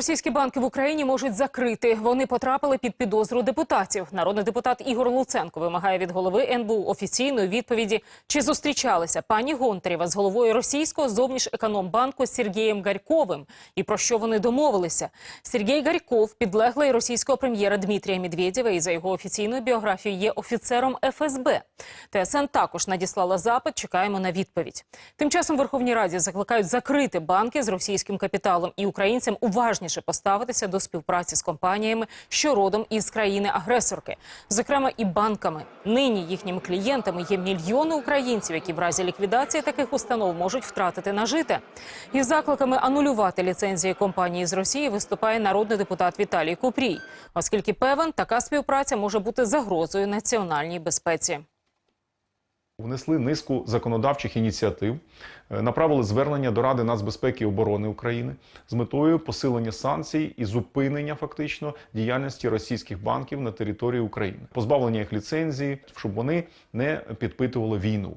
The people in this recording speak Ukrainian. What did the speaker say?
російські банки в Україні можуть закрити. Вони потрапили під підозру депутатів. Народний депутат Ігор Луценко вимагає від голови НБУ офіційної відповіді, чи зустрічалися пані Гонтарєва з головою російського зовнішекономбанку Сергієм Гарьковим і про що вони домовилися. Сергій Гарьков, підлеглий російського прем'єра Дмитрія Медведєва, і за його офіційною біографією є офіцером ФСБ. ТСН також надіслала запит. Чекаємо на відповідь. Тим часом Верховній Раді закликають закрити банки з російським капіталом і українцям уважніше поставитися до співпраці з компаніями, що родом із країни-агресорки, зокрема і банками. Нині їхніми клієнтами є мільйони українців, які в разі ліквідації таких установ можуть втратити нажите. Із закликами анулювати ліцензії компанії з Росії виступає народний депутат Віталій Купрій, оскільки певен, така співпраця може бути загрозою національній безпеці. Внесли низку законодавчих ініціатив, е, направили звернення до Ради нацбезпеки і оборони України з метою посилення санкцій і зупинення фактично діяльності російських банків на території України, позбавлення їх ліцензії, щоб вони не підпитували війну.